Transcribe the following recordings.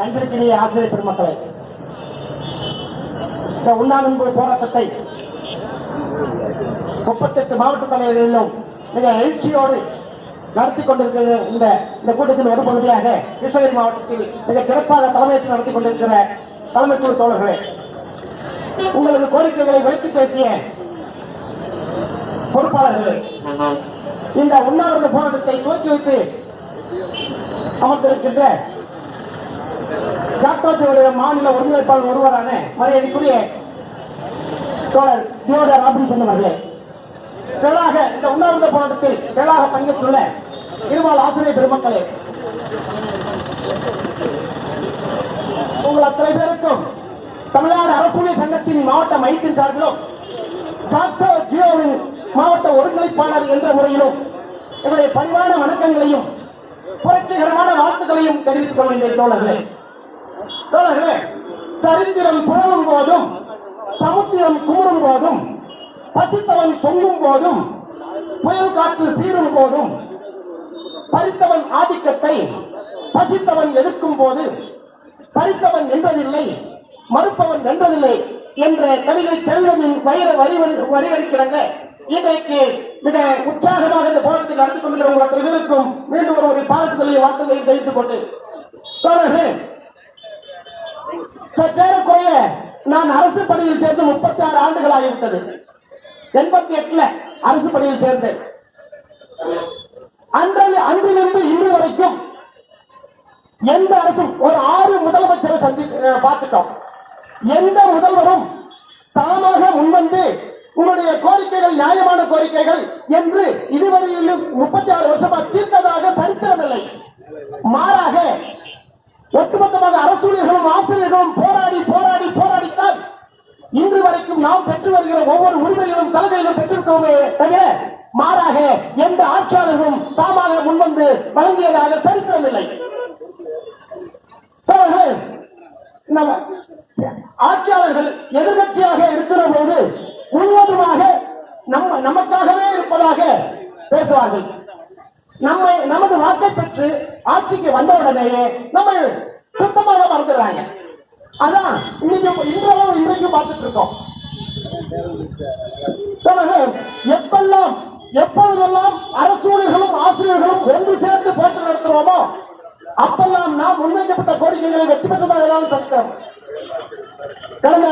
அன்பிற்கிடையே ஆசிரியர் பெருமக்களை. இந்த உண்ணாவின்பு போராட்டத்தை முப்பத்தெட்டு மாவட்ட தலைவர்களிலும் மிக எழுச்சியோடு நடத்தி கொண்டிருக்கிற இந்த இந்த கூட்டத்தின் ஒரு பகுதியாக கிருஷ்ணகிரி மாவட்டத்தில் மிக சிறப்பாக தலைமையேற்று நடத்தி கொண்டிருக்கிற தலைமை குழு தோழர்களே உங்களது கோரிக்கைகளை வைத்து பேசிய பொறுப்பாளர்களே இந்த உண்ணாவிரத போராட்டத்தை துவக்கி வைத்து அமர்ந்திருக்கின்ற ஜாக்டோஜியுடைய மாநில ஒருங்கிணைப்பாளர் ஒருவரான மரியாதைக்குரிய தோழர் தியோட ராபின்சன் அவர்களே திரளாக இந்த உண்ணாவிரத போராட்டத்தில் கேளாக பங்கேற்றுள்ள இருவாள் ஆசிரியர் பெருமக்களே உங்கள் அத்தனை பேருக்கும் தமிழ்நாடு அரசூழியர் சங்கத்தின் மாவட்ட மையத்தின் சார்பிலும் சாத்தோ ஜியோவின் மாவட்ட ஒருங்கிணைப்பாளர் என்ற முறையிலும் என்னுடைய பணிவான வணக்கங்களையும் புரட்சிகரமான வாழ்த்துக்களையும் தெரிவித்துக் கொள்கின்றேன் தோழர்களே. தோழர்களே சரித்திரம் புரளும் போதும் சமுத்திரம் கூறும் போதும் பசித்தவன் பொங்கும் போதும் புயல் காற்று சீரும் போதும் பறித்தவன் ஆதிக்கத்தை பசித்தவன் எதிர்க்கும் போது பறித்தவன் வென்றதில்லை மறுப்பவன் வென்றதில்லை என்ற கவிதை செல்வனின் வயிறு வரி வரிகரிக்கிறாங்க. இன்றைக்கு மிக உற்சாகமாக இந்த போராட்டத்தை நடத்தி கொண்டிருக்கிற உங்கள் அத்தனை பேருக்கும் மீண்டும் ஒரு பாராட்டுதலை வாக்குகளை தெரிவித்துக் கொண்டு தோழர்களே சற்றேறக்குறைய நான் அரசு பணியில் சேர்ந்து முப்பத்தி ஆறு ஆண்டுகள் ஆகிவிட்டது. எண்பத்தி எட்டுல அரசு பணியில் சேர்ந்தேன். அன்றைய அன்றிலிருந்து இன்று வரைக்கும் எந்த அரசும் ஒரு ஆறு முதலமைச்சரை சந்தி பார்த்துட்டோம். எந்த முதல்வரும் தாமாக முன்வந்து உங்களுடைய கோரிக்கைகள் நியாயமான கோரிக்கைகள் என்று இதுவரையிலும் முப்பத்தி ஆறு வருஷமா தீர்த்ததாக சரித்திரமில்லை. மாறாக ஒட்டுமொத்தமாக அரசூழியர்களும் ஆசிரியர்களும் போராடி போராடி போராடித்தான் இன்று வரைக்கும் நாம் பெற்று வருகிற ஒவ்வொரு உரிமைகளும் சலுகைகளும் பெற்றிருக்கோமே தவிர மாறாக எந்த ஆட்சியாளர்களும் தாமாக முன்வந்து வழங்கியதாக சரித்திரமில்லை. ஆட்சியாளர்கள் எதிர்கட்சியாக இருக்கிற போது முழுவதுமாக நம்ம நமக்காகவே இருப்பதாக பேசுவார்கள். நம்மை நமது வாக்கை பெற்று ஆட்சிக்கு வந்த உடனேயே நம்ம சுத்தமாக மறந்துடுறாங்க. அதான் இன்னைக்கு இன்றளவு இன்றைக்கு பார்த்துட்டு இருக்கோம். எப்பெல்லாம் எப்பொழுதெல்லாம் அரசூழர்களும் ஆசிரியர்களும் ஒன்று சேர்ந்து போட்டு நடத்துவோமோ அப்பெல்லாம் நாம் முன்வைக்கப்பட்ட கோரிக்கைகளை வெற்றி பெற்றதாக ஏதாவது சரித்திரம் கடந்த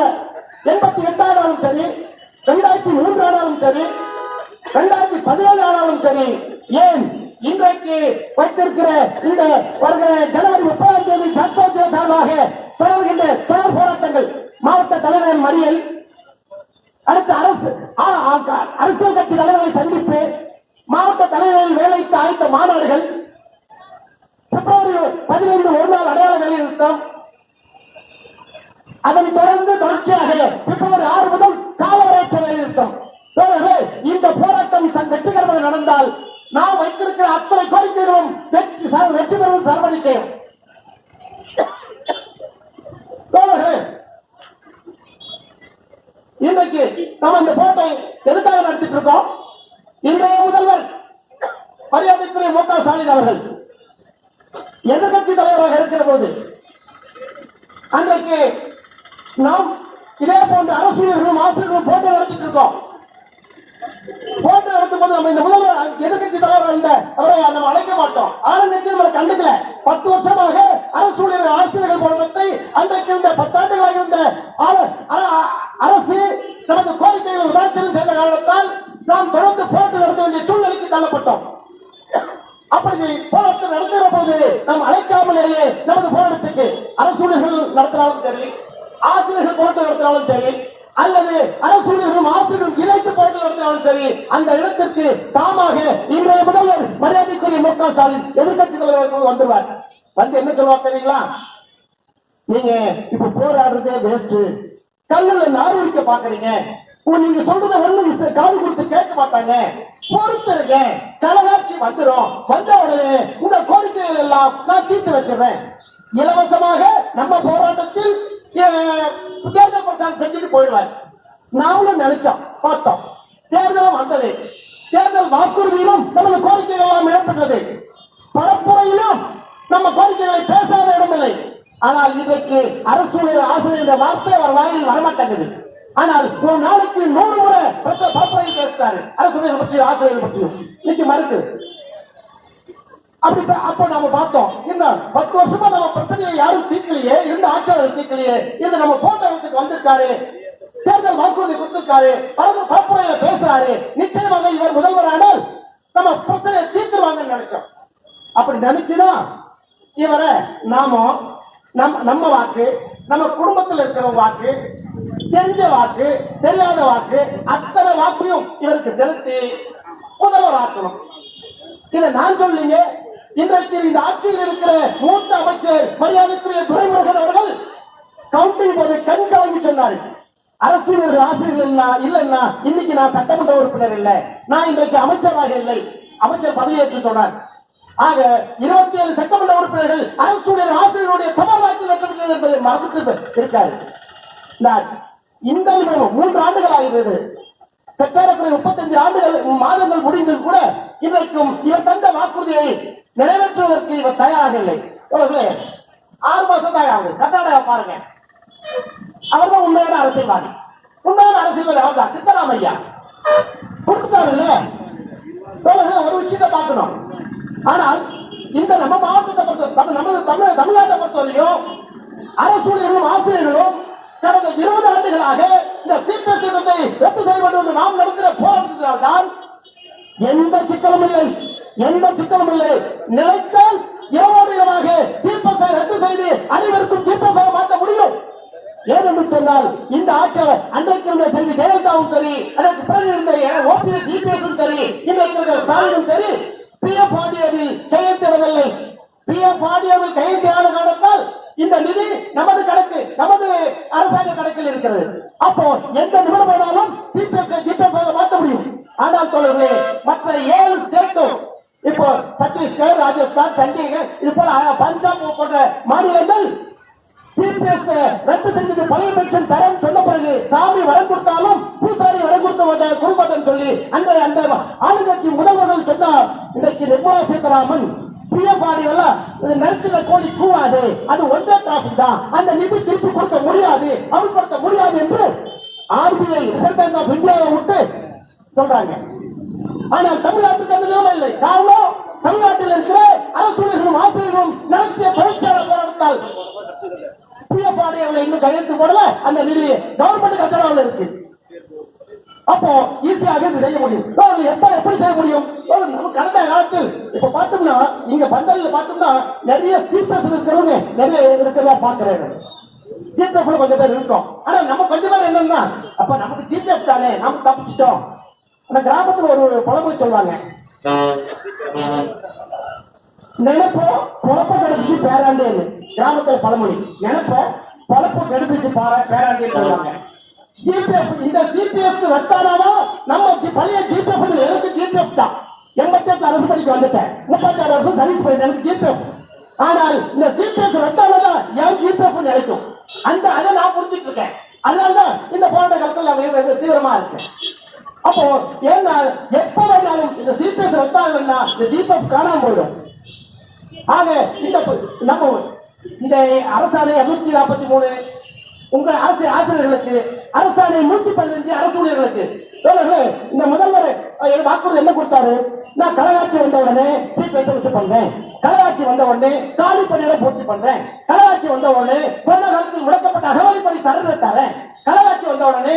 எண்பத்தி எட்டானாலும் சரி ரெண்டாயிரத்தி மூன்று ஆனாலும் சரி ரெண்டாயிரத்தி பதினேழு ஆனாலும் சரி ஏன் இன்றைக்கு வைத்திருக்கிற இந்த வருகிற ஜனவரி முப்பதாம் தேதி சட்டோத்திர சார்பாக தொடர்கின்ற தொடர் போராட்டங்கள் மாவட்ட தலைவர் மறியல் அடுத்து அரசு அரசியல் கட்சி தலைவர்களை சந்திப்பு மாவட்ட தலைவர்கள் வேலைக்கு அழைத்த மாநாடுகள் பிப்ரவரி பதினைந்து ஒரு நாள் அடையாள வேலைநிறுத்தம் அதனை தொடர்ந்து தொடர்ச்சியாக பிப்ரவரி ஆறு முதல் காலவரைச்ச வேலைநிறுத்தம் இந்த போராட்டம் வெற்றிகரமாக நடந்தால் நாம் வைத்திருக்கிற அத்தனை கோரிக்கைகளும் வெற்றி வெற்றி பெறுவது சர்வநிச்சயம் இன்றைக்கு நம்ம இந்த போட்டை எதுக்காக நடத்திட்டு இருக்கோம்? இன்றைய முதல்வர் மரியாதைக்குரிய மு க ஸ்டாலின் அவர்கள் எதிர்கட்சி தலைவராக இருக்கிற போது அன்றைக்கு நாம் இதே போன்ற அரசூழியர்களும் ஆசிரியர்களும் போட்டோ நினைச்சிட்டு இருக்கோம். போட்டோ நடத்தும் போது நம்ம இந்த முதல்வர் எதிர்கட்சி தலைவர் இருந்த அவரை நம்ம அழைக்க மாட்டோம். ஆளுநருக்கு நம்ம கண்டுக்கல. பத்து வருஷமாக அரசூழியர் ஆசிரியர்கள் போராட்டத்தை அன்றைக்கு இருந்த பத்தாண்டுகளாக இருந்த அ- அரசு நமது கோரிக்கைகளை உதாரணம் செய்த காரணத்தால் நாம் தொடர்ந்து போட்டு நடத்த வேண்டிய சூழ்நிலைக்கு தள்ளப்பட்டோம். அப்படி போராட்டம் நடத்துகிற போது நாம் அழைக்காமலேயே நமது போராட்டத்துக்கு அரசூழியர்கள் நடத்தினாலும் சரி ஆசிரியர்கள் போட்டு நடத்தினாலும் சரி அல்லது அரசூழியர்களும் ஆசிரியர்களும் இணைத்து போட்டு நடத்தினாலும் சரி அந்த இடத்திற்கு தாமாக இன்றைய முதல்வர் மரியாதைக்குரிய மு க ஸ்டாலின் எதிர்கட்சி தலைவர்கள் வந்துருவார் வந்து என்ன சொல்லுவார் தெரியுங்களா? நீங்க இப்ப போராடுறதே வேஸ்ட் கல்லுல நார்வடிக்க பாக்குறீங்க. நீங்க சொல்றத ஒண்ணு காது கொடுத்து கேட்க மாட்டாங்க. பொறுத்திருங்க. கலகாட்சி வந்துடும் வந்த உடனே உங்க கோரிக்கைகள் எல்லாம் நான் தீர்த்து வச்சிடுறேன். இலவசமாக நம்ம போராட்டத்தில் தேர்தல் பிரச்சாரம் செஞ்சுட்டு போயிடுவார். நாமளும் நினைச்சோம் பார்த்தோம். தேர்தலும் வந்தது. தேர்தல் வாக்குறுதியிலும் நமது கோரிக்கைகள் எல்லாம் இடம்பெற்றது. பரப்புரையிலும் நம்ம கோரிக்கைகளை பேசாத இடமில்லை. ஆனால் இன்றைக்கு அரசு ஆசிரியர் இந்த வார்த்தை அவர் வாயில் வரமாட்டேங்குது. ஆனால் ஒரு நாளைக்கு நூறு முறை பரப்புரையில் பேசுறாரு அரசு பற்றி ஆசிரியர் பற்றியும். இன்னைக்கு மறுக்குது அப்படி அப்ப நாம பார்த்தோம் என்ன? பத்து வருஷமா நம்ம பிரச்சனையை யாரும் தீர்க்கலையே? இருந்த ஆட்சியாளர் தீர்க்கலையே? இது நம்ம போட்டோ இடத்துக்கு வந்திருக்காரு. தேர்தல் வாக்குறுதி கொடுத்திருக்காரு. பலரும் பரப்புரையில பேசுறாரு. நிச்சயமாக இவர் முதல்வரானால் நம்ம பிரச்சனையை தீர்த்துருவாங்கன்னு நினைச்சோம். அப்படி நினைச்சுதான் இவரை நாம நம்ம நம்ம வாக்கு நம்ம குடும்பத்தில் இருக்கிற வாக்கு தெரிஞ்ச வாக்கு தெரியாத வாக்கு அத்தனை வாக்கையும் இவருக்கு செலுத்தி முதல்வர் ஆக்கணும். இதை நான் சொல்லீங்க இன்றைக்கு இந்த ஆட்சியில் இருக்கிற மூத்த அமைச்சர் மரியாதைக்குரிய துறைமுகன் அவர்கள் கவுண்டிங் போது கண் கலங்கி சொன்னார்கள் அரசியல் ஆசிரியர்கள் இல்லைன்னா இன்னைக்கு நான் சட்டமன்ற உறுப்பினர் இல்லை. நான் இன்றைக்கு அமைச்சராக இல்லை. அமைச்சர் பதவியேற்று சொன்னார் ஆக இருபத்தி ஏழு சட்டமன்ற உறுப்பினர்கள் அரசுடைய ஆசிரியருடைய சமவாக்கில் வெற்றப்பட்டது என்பதை மறந்துட்டு இருக்காரு. நான் இந்த மூன்று ஆண்டுகள் ஆகிறது சட்டேரக்குறை முப்பத்தஞ்சு ஆண்டுகள் மாதங்கள் முடிந்தும் கூட இன்றைக்கும் இவர் தந்த வாக்குறுதியை நிறைவேற்றுவதற்கு இவர் தயாராக இல்லை ஆறு மாசம் தான் ஆகுது. கர்நாடகா பாருங்க. அவர்தான் உண்மையான அரசியல்வாதி. உண்மையான அரசியல்வாதி அவர் தான். சித்தராமையா கொடுத்துட்டாருல்ல? ஒரு விஷயத்தை பார்க்கணும். ஆனால் இந்த நம்ம மாவட்டத்தை பொறுத்த தமிழ் நமது தமிழ் தமிழ்நாட்டை பொறுத்தவரையும் அரசூழியர்களும் ஆசிரியர்களும் கடந்த இருபது ஆண்டுகளாக இந்த சீர்திருத்த திட்டத்தை ரத்து செய்ய வேண்டும் என்று நாம் நடத்துகிற போராட்டத்தினால் தான் எந்த சிக்கலும் இல்லை. எந்த சிக்கலும் இல்லை. நிலைத்தால் இரவோடு இரவாக சீர்பஸை ரத்து செய்து அனைவருக்கும் சீர்பஸாக மாற்ற முடியும். ஏனென்று சொன்னால் இந்த ஆட்சியாளர் அன்றைக்கு இருந்த செல்வி ஜெயலலிதாவும் சரி அதற்கு பிறகு இருந்த ஓபிஎஸ் இபிஎஸும் சரி இன்றைக்கு இருக்கிற ஸ்டாலினும் சரி பிஎஃப் ஆடியோவில் கையெழுத்திடவில்லை பிஎஃப் ஆடியோவில் கையெழுத்திடாத காரணத்தால் இந்த நிதி நமது கணக்கு நமது அரசாங்க கணக்கில் இருக்கிறது. அப்போ எந்த நிபுணம் வேணாலும் சிபிஎஸ் ஜிபிஎஃப் மாற்ற முடியும். ஆனால் தொடர்பு மற்ற ஏழு ஸ்டேட்டும் சத்தீஸ்கர் ராஜஸ்தான் சண்டிகர் இது போல பஞ்சாப் போன்ற மாநிலங்கள் சிபிஎஸ் ரத்து செஞ்சது பழைய பென்ஷன் தரம் சொன்ன பிறகு சாமி வரம் கொடுத்தாலும் பூசாரி வரம் கொடுத்த மாட்டார் கொடுக்க சொல்லி அந்த அந்த ஆளுங்கட்சி முதல்வர்கள் சொன்னார் இன்றைக்கு நிர்மலா சீதாராமன் நிறுத்தின கோழி கூடாது அது ஒன்றே டிராபிக் தான். அந்த நிதி திருப்பி கொடுக்க முடியாது அமல்படுத்த முடியாது என்று ஆர்பிஐ ரிசர்வ் பேங்க் ஆஃப் இந்தியாவை விட்டு சொல்றாங்க. ஆனால் தமிழ்நாட்டுக்கு அந்த நிலைமை இல்லை. காரணம் தமிழ்நாட்டில் இருக்கிற அரசுகளும் ஆசிரியர்களும் நடத்திய தொழிற்சாலை போராட்டத்தால் பிஎஃப் இன்னும் கையெழுத்து போடல. அந்த நிதி கவர்மெண்ட் கச்சராவில் இருக்கு. அப்போ ஈஸியாக இது செய்ய முடியும். எப்ப எப்படி செய்ய முடியும்? கடந்த காலத்தில் இப்ப பார்த்தோம்னா இங்க பந்தல்ல பார்த்தோம்னா நிறைய சீப்பர்ஸ் இருக்கிறவங்க நிறைய இருக்கிறதா பாக்குறேன் கூட கொஞ்சம் பேர் இருக்கோம். ஆனா நம்ம கொஞ்சம் பேர் என்னன்னா அப்ப நமக்கு ஜிபே தானே நம்ம தப்பிச்சிட்டோம். அந்த கிராமத்துல ஒரு பழமொழி சொல்லுவாங்க. நினைப்போ பொழப்ப கிடைச்சிச்சு பேராண்டேன்னு. கிராமத்துல பழமொழி. நினைப்ப பொழப்ப கிடைச்சிச்சு பார சொல்லுவாங்க. ஜிபிஎஃப் இந்த ஜிபிஎஃப் ரத்தானாலும் நம்ம பழைய ஜிபிஎஃப் எனக்கு ஜிபிஎஃப் தான். எண்பத்தி எட்டு அரசு படிக்க வந்துட்டேன். முப்பத்தி ஆறு வருஷம் தனித்து போயிட்டு எனக்கு ஜிபிஎஃப் ஆனால் இந்த ஜிபிஎஸ் ரத்தானதான் என் ஜிபிஎஃப் நினைக்கும். அந்த அதை நான் புரிஞ்சுட்டு இருக்கேன். அதனாலதான் இந்த போராட்ட காலத்தில் நான் தீவிரமா இருக்கேன். அப்போ ஏன்னா எப்ப வேணாலும் இந்த ஜிபிஎஸ் ரத்தாங்கன்னா இந்த ஜிபிஎஃப் காணாம போயிடும். ஆக இந்த நம்ம இந்த அரசாணை நூத்தி நாற்பத்தி மூணு உங்க அரசு ஆசிரியர்களுக்கு அரசாணை நூத்தி பதினஞ்சு அரசு ஊழியர்களுக்கு இந்த முதல்வர் வாக்குறுதி என்ன கொடுத்தாரு? நான் கலகாட்சி வந்த உடனே சீட் வச்சு பண்றேன். கலகாட்சி வந்த உடனே காலி பணிகளை பூர்த்தி பண்றேன். கலகாட்சி வந்த உடனே கொரோனா காலத்தில் முடக்கப்பட்ட அகவலை பணி தரேன் தரேன் வந்த உடனே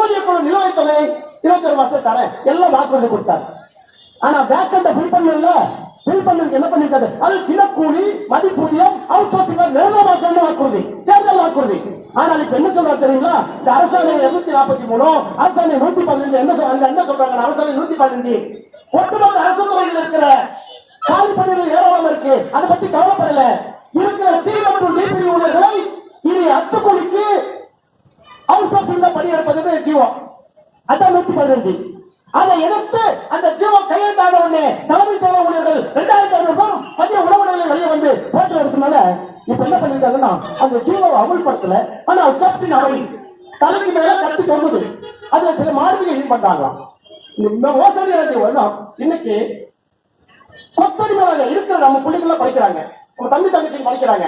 ஊதிய குழு நிலுவைத் தொகை இருபத்தி ஒரு மாசம் தரேன். எல்லாம் வாக்குறுதி கொடுத்தாரு. ஆனா வேக்கண்ட ஃபில் பண்ணல. ஃபில் பண்ணதுக்கு என்ன பண்ணிருக்காரு? அது தினக்கூலி மதிப்பூதியம் அவுட் சோர்சிங் நிரந்தரமாக்கணும் வாக்குறுதி தேர்தல் வாக்குறுதி ஆனால் இப்ப என்ன சொல்றாரு தெரியுங்களா? இந்த அரசாணை இருநூத்தி நாற்பத்தி மூணு அரசாணை நூத்தி பதினஞ்சு என்ன சொல்றாங்க என்ன சொல்றாங்க? அரசாணை நூத்தி பதினஞ்சு. ஒட்டுமொத்த அரசு துறையில் இருக்கிற காலி பணிகள் ஏராளம் இருக்கு. அதை பத்தி கவலைப்படல. இருக்கிற சி மற்றும் டிபி ஊழியர்களை இனி அத்துக்கூலிக்கு அவுட் சோர்சிங் பணி எடுப்பது ஜீவம் அதான் நூத்தி பதினஞ்சு அதை எடுத்து அந்த ஜீவோ கையெழுத்தான உடனே தலைமை செயலர் ஊழியர்கள் ரெண்டாயிரத்தி ஐநூறு ரூபாய் மத்திய உணவு நிலையம் வெளியே வந்து போட்டு எடுத்தனால இப்ப என்ன பண்ணிருக்காங்கன்னா அந்த ஜீவோவை அமுல்படுத்தல. ஆனா கேப்டன் அவை தலைக்கு மேல கட்டி தொங்குது. அதுல சில மாணவிகள் பண்றாங்களாம். இந்த மோசடி வேணும் இன்னைக்கு கொத்தடிமையாக இருக்கிற நம்ம பிள்ளைகள்லாம் படிக்கிறாங்க. நம்ம தம்பி தங்கச்சி படிக்கிறாங்க.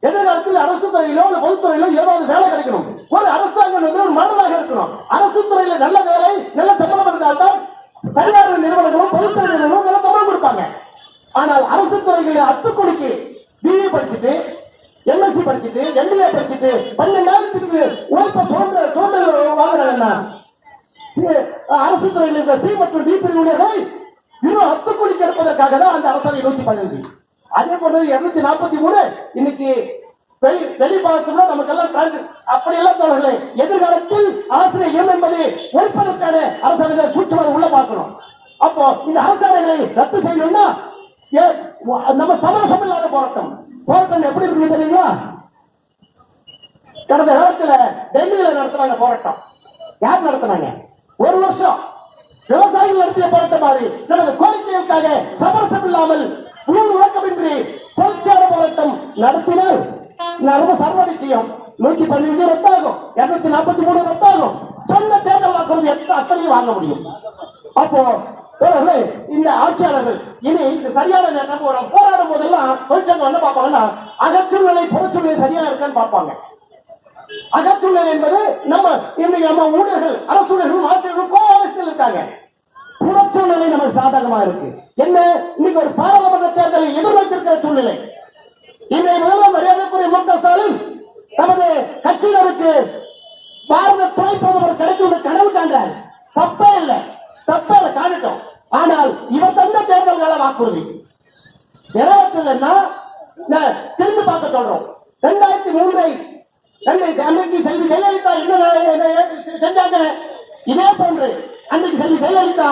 எதிர்காலத்தில் அரசு துறையிலோ இல்ல பொதுத்துறையிலோ ஏதாவது வேலை கிடைக்கணும். ஒரு அரசாங்கம் வந்து ஒரு மனதாக இருக்கணும். அரசு துறையில நல்ல வேலை நல்ல சம்பளம் இருந்தால்தான் தனியார் நிறுவனங்களும் பொதுத்துறை நிறுவனங்களும் நல்ல சம்பளம் கொடுப்பாங்க. ஆனால் அரசு துறைகளில் அத்துக்குடிக்கு பிஇ படிச்சுட்டு எம்எஸ்சி படிச்சுட்டு எம்பிஏ படிச்சுட்டு பன்னெண்டாயிரத்துக்கு உழைப்ப தோன்ற தோன்ற வாங்குறாங்கன்னா சி- அரசு துறையில் இருக்கிற சி மற்றும் டி பிரிவுடைய இன்னும் அத்து கோடி தான் அந்த அரசாணை நூத்தி பன்னெண்டு அதே போல இருநூத்தி நாற்பத்தி மூணு. இன்னைக்கு வெளி வெளி பார்த்தோம்னா நமக்கெல்லாம் தோழர்களே எதிர்காலத்தில் ஆசிரியர் என்பது ஒழிப்பதற்கான சூட்சமாக உள்ள பார்க்கணும். அப்போ இந்த அரசாணைகளை ரத்து செய்யணும்னா ஏ- நம்ம சமரசம் இல்லாத போராட்டம். போராட்டம் எப்படி இருக்கு தெரியுமா? கடந்த காலத்துல டெல்லியில நடத்துறாங்க போராட்டம். யார் நடத்துனாங்க? ஒரு வருஷம் விவசாயிகள் நடத்திய போராட்டம் மாதிரி. நமது கோரிக்கைகளுக்காக சமரசம் இல்லாமல் ஊர் உறக்கமின்றி தொடர்ச்சியான போராட்டம் நடத்தினால் நம்ம சர்வநிச்சயம். நூத்தி பதினஞ்சு ரத்தாகும். இருநூத்தி நாற்பத்தி மூணு ரத்தாகும். சொன்ன தேர்தல் வாக்குறுதி எத்தனை அத்தனையும் வாங்க முடியும். அப்போ இந்த ஆட்சியாளர்கள் இனி இந்த சரியான நேரம் ஒரு போராடும் போதெல்லாம் தொழிற்சங்கம் என்ன பார்ப்பாங்கன்னா அகச்சூழ்நிலை புறச்சூழ்நிலை சரியா இருக்கான்னு பார்ப்பாங்க. அகச்சூழல் என்பது நம்ம இன்னைக்கு நம்ம ஊழியர்கள் அரசூழர்கள் ஆசிரியர்கள் கோவத்தில் இருக்காங்க. புறச்சூழ்நிலை நமக்கு சாதகமா இருக்கு. என்ன? இன்னைக்கு ஒரு பாராளுமன்ற தேர்தலை எதிர்நோக்கிருக்கிற சூழ்நிலை. இன்றைய முதல்வர் மரியாதைக்குரிய மு க ஸ்டாலின் தமது கட்சியினருக்கு பாரத துணை பிரதமர் கிடைக்கும் என்று கனவு காண்றார். தப்பே இல்லை. தப்பே இல்லை. காணட்டும். ஆனால் இவர் தந்த தேர்தல் கால வாக்குறுதி. நிறைவேற்றலைன்னா திரும்பி பார்க்க சொல்றோம். ரெண்டாயிரத்தி மூன்றை ரெண்டு- அன்னைக்கு செல்வி ஜெயலலிதா என்ன என்ன செஞ்சாங்க? இதே போன்று அன்னைக்கு செல்வி ஜெயலலிதா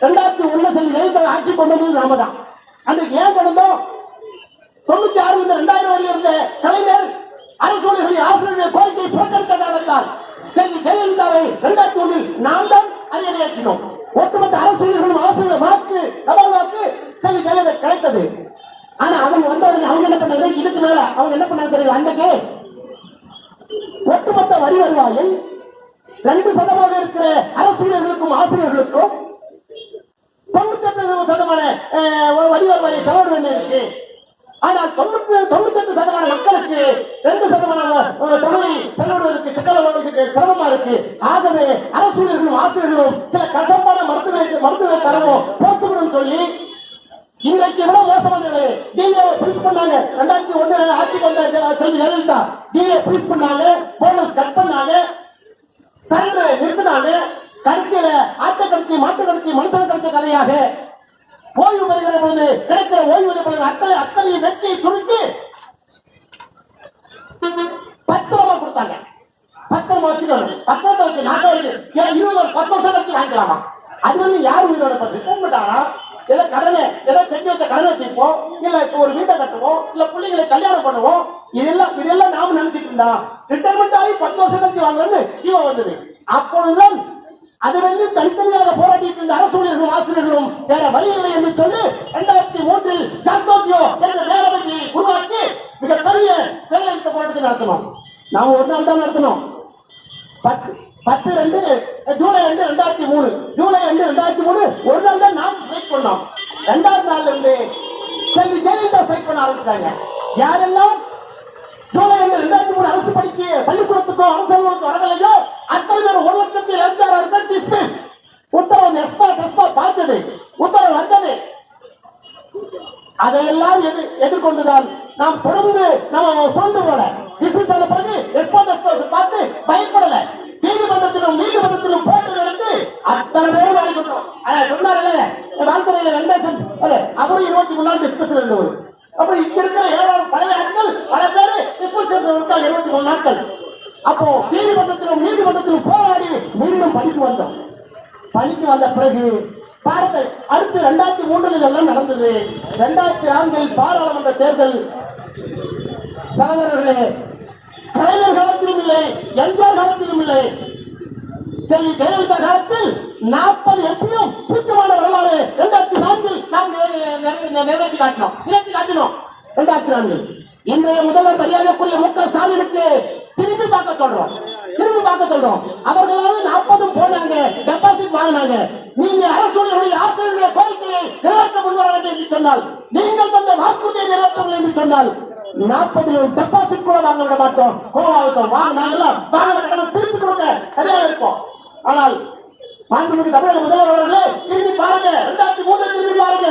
ரெண்டாயிரத்தி ஒண்ணு செல்வி ஜெயலலிதா ஆட்சி பண்ணது நாம தான் அன்றைக்கு ஏன் கொண்டு தொண்ணூத்தி ஆறு முதல் ரெண்டாயிரம் வரை இருந்த கலைஞர் அரசு ஆசிரியர்கள் கோரிக்கை புறக்கணித்ததால்தான் செல்வி ஜெயலலிதாவை ரெண்டாயிரத்தி ஒன்றில் நாம் தான் அரியணையாற்றினோம் ஒட்டுமொத்த அரசு ஆசிரியர் வாக்கு தபால் வாக்கு செல்வி ஜெயலலிதா கிடைத்தது. ஆனா அவங்க வந்த உடனே அவங்க என்ன பண்ணாங்க? இதுக்கு மேல அவங்க என்ன பண்ணாங்க தெரியல அன்னைக்கு ஒட்டுமொத்த வரி வருவாயில் ரெண்டு சதமாக இருக்கிற அரசூழியர்களுக்கும் ஆசிரியர்களுக்கும் தொண்ணூத்தெட்டு சதமான அஹ், வரி இருக்கு செலவிட வேண்டியிருக்கு ஆனால் தொண்ணூத்தி தொண்ணூத்தெட்டு சதமான மக்களுக்கு ரெண்டு சதமான தொகை செலவிடுவதற்கு சிக்கலவர்களுக்கு சிரமமா இருக்கு? ஆகவே அரசூழியர்களும் ஆசிரியர்களும் சில கசப்பான மருத்துவ மருத்துவ தரவும் போக்குவரத்து சொல்லி இன்றைக்கு எவ்வளவு மோசமானது டிஏ பிரிஸ் பண்ணாங்க. ரெண்டாயிரத்தி ஒண்ணு ஆட்சி கொண்ட செல்வி ஜெயலலிதா டிஏ பிரிஸ் பண்ணாங்க. போனஸ் கட் பண்ணாங்க. சரண்டு நிறுத்தினாங்க கடைசியில ஆட்ட கருத்தி மாட்டு கருத்தி மனுஷன் கருத்த கதையாக ஓய்வு பெறுகிற பொழுது கிடைக்கிற ஓய்வு பொழுது அத்தனை அத்தனை வெற்றி சுருக்கி பத்திரமா கொடுத்தாங்க. பத்திரமா வச்சுக்கணும் பத்திரத்தை வச்சு நாட்டை வச்சு ஏன் இருபது பத்து வருஷம் வச்சு வாங்கிக்கலாமா? அது வந்து யார் உயிரோட பத்து கூப்பிட்டானா ஏதோ கடனை ஏதோ செஞ்சு வச்ச கடனை தீர்ப்போம் இல்ல ஒரு வீட்டை கட்டுவோம் இல்ல பிள்ளைங்களை கல்யாணம் பண்ணுவோம் இதெல்லாம் இதெல்லாம் நாம நினைச்சிட்டு இருந்தா ரிட்டைர்மெண்ட் ஆகி பத்து வருஷம் கழிச்சு வாங்கன்னு ஜீவா வந்தது. அப்பொழுதுதான் அதிலிருந்து தனித்தனியாக போராடிட்டு இருந்த அரசு ஊழியர்களும் ஆசிரியர்களும் வேற வழி இல்லை என்று சொல்லி இரண்டாயிரத்தி மூன்றில் சாந்தோசியோ என்ற வேலையை உருவாக்கி மிகப்பெரிய வேலைநிறுத்த போராட்டத்தை நடத்தணும் நாம ஒரு நாள் தான் நடத்தணும் பத்து பத்து ரெண்டு ஜூலை ரெண்டு ரெண்டாயிரத்தி மூணு. ஜூலை ரெண்டு ரெண்டாயிரத்தி மூணு ஒரு நாள் தான் நாம் ஸ்ட்ரைக் பண்ணோம். ரெண்டாவது நாள்ல இருந்து செல்வி ஜெயலலிதா ஸ்ட்ரைக் பண்ண ஆரம்பிச்சாங்க யாரெல்லாம் ஜூலை ரெண்டு ரெண்டாயிரத்தி மூணு அரசு படிக்கு பள்ளிக்கூடத்துக்கும் அரசாங்கத்துக்கும் வரவில்லையோ அத்தனை பேர் ஒரு லட்சத்தி எழுபத்தாறாயிரம் பேர் டிஸ்மிஸ் உத்தரவு எஸ்பா டெஸ்பா பார்த்தது. உத்தரவு வந்தது. அதையெல்லாம் எதிர் எதிர்கொண்டுதான் நாம் தொடர்ந்து நம்ம சுரண்டு போல டிஸ்மிஸ் ஆன பிறகு ரெஸ்பாண்ட் எக்ஸ்பிரஸ் பார்த்து பயப்படல நீதிமன்றத்திலும் நீதிமன்றத்திலும் போட்டு நடந்து அத்தனை பேரும் வாங்கிட்டோம் சொன்னார்ல வாழ்த்துறையில வெங்கடேசன் அவரும் இருபத்தி மூணாம் டிஸ்கஷன் இருந்தவர் அப்புறம் இங்க இருக்கிற ஏழாயிரம் பழைய ஆட்கள் பல பேரு டிஸ்கஷன் இருக்காங்க இருபத்தி மூணு நாட்கள் அப்போ நீதிமன்றத்திலும் நீதிமன்றத்திலும் போராடி பணிக்கு வந்தோம். பணிக்கு வந்த பிறகு பாருங்கள் அடுத்து ரெண்டாயிரத்தி மூன்றில் இதெல்லாம் நடந்தது. ரெண்டாயிரத்தி நான்கில் பாராளுமன்ற தேர்தல். தலைவர்களே கலைஞர் காலத்திலும் இல்லை எம்ஜிஆர் காலத்திலும் இல்லை. செல்வி ஜெயலலிதா காலத்தில் நாற்பது எம்பியும் பூச்சமான வரலாறு இரண்டாயிரத்தி நான்கில் நாம் நிறைவேற்றி காட்டினோம் நிறைவேற்றி காட்டினோம். இரண்டாயிரத்தி நான்கில். இன்றைய முதல்வர் மரியாதைக்குரிய மு க ஸ்டாலினுக்கு திரும்பி பார்க்க சொல்றோம். திரும்பி பார்க்க சொல்றோம். அவர்களாவது நாற்பதும் போனாங்க. டெபாசிட் வாங்கினாங்க. நீங்க அரசுடைய ஆசிரியர்களுடைய கோரிக்கையை நிறைவேற்ற முன்வர வேண்டும் என்று சொன்னால் நீங்கள் தந்த வாக்குறுதியை நிறைவேற்றவில்லை என்று சொன்னால் நாற்பது டெபாசிட் கூட வாங்க விட மாட்டோம். கோவாவுக்கு வாங்க நாங்கெல்லாம் வாங்க கடன் திருப்பி கொடுக்க சரியா இருக்கும். ஆனால் மாண்புமிகு தமிழக முதல்வர் அவர்களே திரும்பி பாருங்க. ரெண்டாயிரத்தி மூன்று திரும்பி பாருங்க.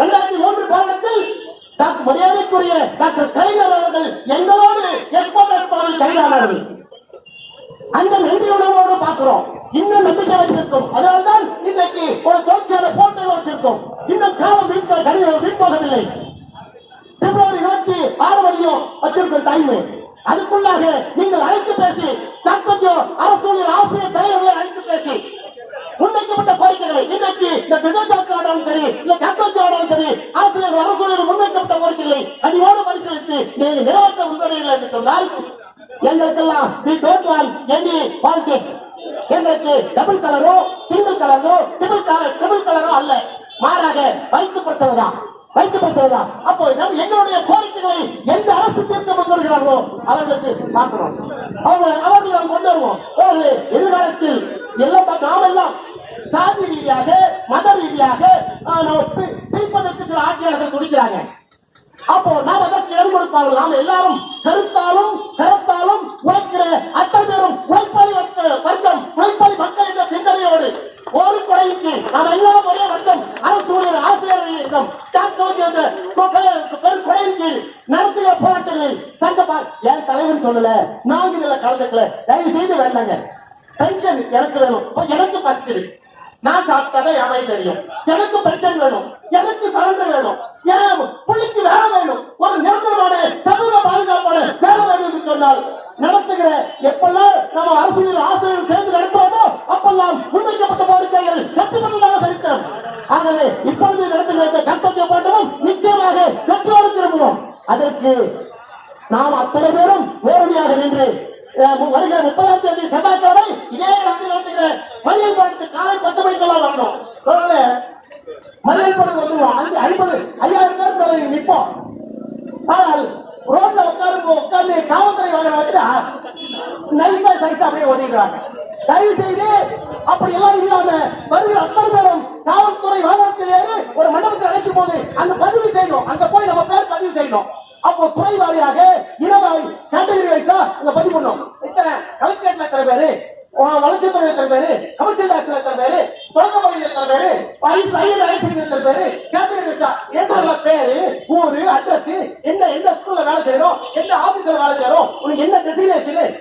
ரெண்டாயிரத்தி மூன்று பாடத்தில் டாக்டர் மரியாதைக்குரிய டாக்டர் கலைஞர் அவர்கள் எங்களோடு எஸ்போர்ட் எக்ஸ்போர்ட்டில் கைதானார்கள். அந்த நன்றி பார்க்கிறோம். இன்னும் நம்பிக்கை வச்சிருக்கும். அதனால்தான் இன்னைக்கு ஒரு தொடர்ச்சியான போட்டை வச்சிருக்கும். இன்னும் காலம் வீழ்த்த கடிதம் வீழ்ப்போகவில்லை பிப்ரவரி இருபத்தி ஆறு வரையும் வச்சிருக்கும் டைம் அதுக்குள்ளாக நீங்கள் அழைத்து பேசி தற்போது அரசு ஆசிரியர் தலைவர்களை அழைத்து பேசி முன்வைக்கப்பட்ட கோரிக்கைகளை இன்றைக்கு இந்த பின்னோட்டாக்கு ஆனாலும் சரி இந்த கட்டோச்சு ஆனாலும் சரி ஆசிரியர் அரசு முன்வைக்கப்பட்ட கோரிக்கைகளை அடியோடு பரிசீலித்து நீங்கள் நிறைவேற்ற முன்வரீர்கள் என்று சொன்னால் எங்களுக்கெல்லாம் we don't want any politics எங்களுக்கு டபுள் கலரோ சிங்கிள் கலரோ ட்ரிபிள் கலர் ட்ரிபிள் கலரோ அல்ல. மாறாக வைத்து பொறுத்ததுதான் வைத்து வைக்கப்படுத்ததுதான் அப்போ என்னுடைய கோரிக்கைகளை எந்த அரசு தீர்க்க முன்வருகிறார்களோ அவர்களுக்கு பார்க்கிறோம். அவங்க அவர்கள் நாம் கொண்டு வருவோம் அவர்கள் எதிர்காலத்தில் எல்லாம் நாம் எல்லாம் சாதி ரீதியாக மத ரீதியாக பிரிப்பதற்கு சில ஆட்சியாளர்கள் துடிக்கிறாங்க அப்போ நாம் அதற்கு இடம் கொடுப்பார்கள் நாம் எல்லாரும் கருத்தாலும் கருத்தாலும் உழைக்கிற அத்தனை பேரும் உழைப்பாளி வர்க்கம் உழைப்பாளி மக்கள் என்ற சிந்தனையோடு ஒரு குறைக்கு நாம் எல்லாரும் ஒரே வர்க்கம் அரசு ஊழியர் ஆசிரியர் இயக்கம் டாக்டர் என்ற பெரு- பெரு கீழ் போராட்டங்களில் சங்கப்பா என் தலைவன் சொல்லல? நாங்க இதுல கலந்துக்கல தயவு செய்து வேண்டாங்க. பென்ஷன் எனக்கு வேணும். எனக்கு பசிக்குது நான் சாப்பிட்டாதான் என் தெரியும். எனக்கு பென்ஷன் வேணும். எனக்கு சரண்டர் வேணும். ஏன் பிள்ளைக்கு வேலை வேணும்? ஒரு நிரந்தரமான சமூக பாதுகாப்பான வேலை வேணும் என்று சொன்னால் நடத்துகிற எப்பெல்லாம் நம்ம அரசியல் ஆசிரியர்கள் சேர்ந்து நடத்துவோமோ அப்பெல்லாம் முன்வைக்கப்பட்ட கோரிக்கைகள் வெற்றி பெற்றதாக சரித்திரம். ஆகவே இப்பொழுது நடத்துகிற இந்த கற்பத்திய நிச்சயமாக வெற்றியோடு திரும்புவோம். அதற்கு நாம் அத்தனை பேரும் நேரடியாக நின்று வருகிற முப்பதாம் தேதி செவ்வாய்க்கிழமை இதே இடத்தில் நடத்துகிற மதியம் காலை பத்து மணிக்கெல்லாம் வரணும். மலையில் மதியம் வந்து வந்துருவோம் அஞ்சு ஐம்பது ஐயாயிரம் பேர் மேல நிற்போம். ஆனால் ரோட்ல உட்காருங்க உட்கார்ந்து காவல்துறை வாங்க வச்சா நைசா சைஸா அப்படியே ஒதுக்கிறாங்க தயவு செய்து அப்படி எல்லாம் இல்லாம வருகிற அத்தனை பேரும் காவல்துறை வாகனத்தில் ஏறி ஒரு மண்டபத்தில் அழைக்கும் போது அந்த பதிவு செய்யணும் அங்க போய் நம்ம பேர் பதிவு செய்யணும் அப்போ துறை வாரியாக இனவாய் கேட்டகரி வைஸா அங்க பதிவு பண்ணோம். இத்தனை கலெக்டரேட்ல எத்தனை பேரு? வளர்ச்சித்துறை எத்தனை பேரு கமர்ஷியல் டாக்டர் எத்தனை பேரு தொடக்க பள்ளியில் எத்தனை பேரு வச்சா எந்த பேரு ஊரு அட்ரஸ் எந்த எந்த ஸ்கூல்ல வேலை செய்யறோம் எந்த ஆபீஸ்ல வேலை செய்யறோம் உனக்கு என்ன டெசினேஷன்